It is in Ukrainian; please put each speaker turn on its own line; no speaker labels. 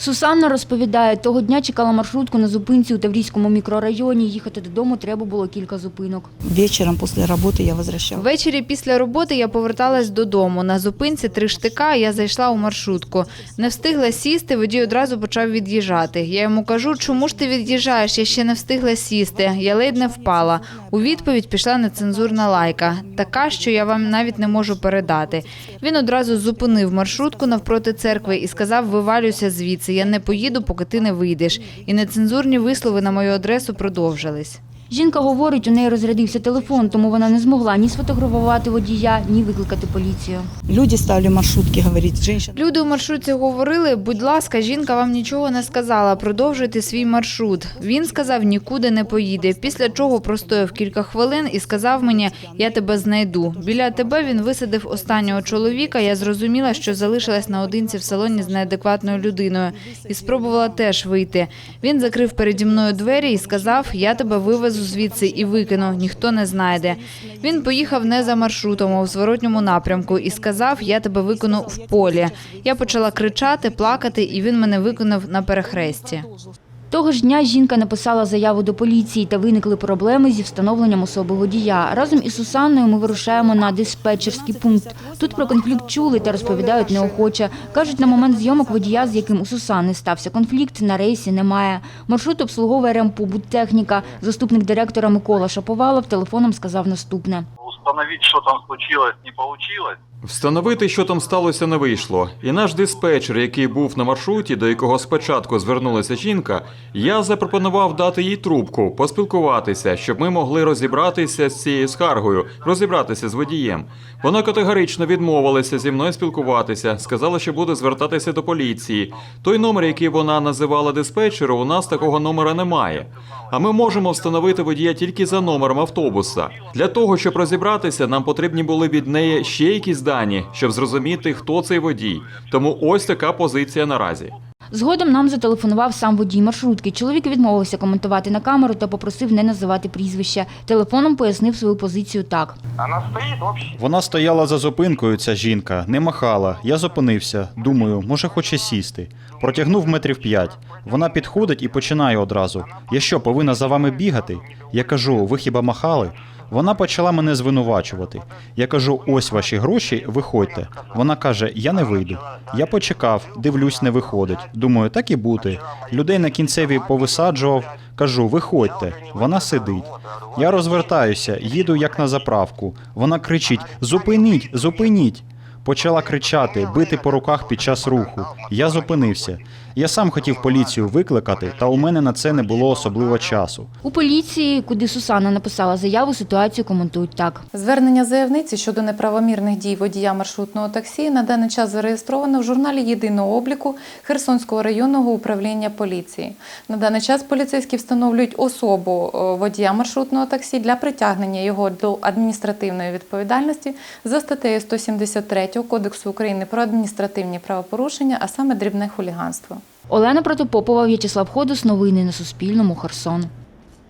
Сусанна розповідає, того дня чекала маршрутку на зупинці у Таврійському мікрорайоні. Їхати додому треба було кілька зупинок.
Вечером после работы я возвращалась.
Ввечері після роботи я поверталась додому. На зупинці три штика я зайшла у маршрутку. Не встигла сісти, водій одразу почав від'їжджати. Я йому кажу, чому ж ти від'їжджаєш? Я ще не встигла сісти. Я ледь не впала. У відповідь пішла нецензурна лайка, така, що я вам навіть не можу передати. Він одразу зупинив маршрутку навпроти церкви і сказав: вивалюйся звідси. Я не поїду, поки ти не вийдеш. І нецензурні вислови на мою адресу продовжились.
Жінка говорить, у неї розрядився телефон, тому вона не змогла ні сфотографувати водія, ні викликати поліцію.
Люди ставили маршрутки, говорит, женщина.
Люди у маршрутці говорили, будь ласка, жінка вам нічого не сказала, продовжуйте свій маршрут. Він сказав, нікуди не поїде. Після чого простояв кілька хвилин і сказав мені, я тебе знайду. Біля тебе він висадив останнього чоловіка. Я зрозуміла, що залишилась наодинці в салоні з неадекватною людиною і спробувала теж вийти. Він закрив переді мною двері і сказав, я тебе вивезу звідси і викину, ніхто не знайде. Він поїхав не за маршрутом, а у зворотньому напрямку і сказав, я тебе викину в полі. Я почала кричати, плакати, і він мене виконав на перехресті.
Того ж дня жінка написала заяву до поліції та виникли проблеми зі встановленням особи водія. Разом із Сусанною ми вирушаємо на диспетчерський пункт. Тут про конфлікт чули та розповідають неохоче. Кажуть, на момент зйомок водія, з яким у Сусанни стався конфлікт, на рейсі немає. Маршрут обслуговує ремпу «Будтехніка». Заступник директора Микола Шаповалов телефоном сказав наступне.
установить, что там случилось, не получилось.
Встановити, що там сталося, не вийшло. І наш диспетчер, який був на маршруті, до якого спочатку звернулася жінка, я запропонував дати їй трубку, поспілкуватися, щоб ми могли розібратися з цією скаргою, розібратися з водієм. Вона категорично відмовилася зі мною спілкуватися, сказала, що буде звертатися до поліції. Той номер, який вона називала диспетчеру, у нас такого номера немає. А ми можемо встановити водія тільки за номером автобуса. Для того, щоб розібратися, нам потрібні були від неї ще якісь дані, щоб зрозуміти, хто цей водій. Тому ось така позиція наразі.
Згодом нам зателефонував сам водій маршрутки. Чоловік відмовився коментувати на камеру та попросив не називати прізвище. Телефоном пояснив свою позицію так.
Вона стояла за зупинкою, ця жінка, не махала. Я зупинився. Думаю, може хоче сісти. Протягнув метрів п'ять. Вона підходить і починає одразу. Я що, повинна за вами бігати? Я кажу, ви хіба махали? Вона почала мене звинувачувати. Я кажу, ось ваші гроші, виходьте. Вона каже, я не вийду. Я почекав, дивлюсь, не виходить. Думаю, так і бути. Людей на кінцеві повисаджував. Кажу, виходьте. Вона сидить. Я розвертаюся, їду як на заправку. Вона кричить: Зупиніть, зупиніть. Почала кричати, бити по руках під час руху. Я зупинився. Я сам хотів поліцію викликати, та у мене на це не було особливо часу.
У поліції, куди Сусанна написала заяву, ситуацію коментують так.
Звернення заявниці щодо неправомірних дій водія маршрутного таксі на даний час зареєстровано в журналі єдиного обліку Херсонського районного управління поліції. На даний час поліцейські встановлюють особу е, водія маршрутного таксі для притягнення його до адміністративної відповідальності за статтею 173 Кодексу України про адміністративні правопорушення, а саме дрібне хуліганство.
Олена Протопопова, В'ячеслав Ходос. Новини на Суспільному. Херсон.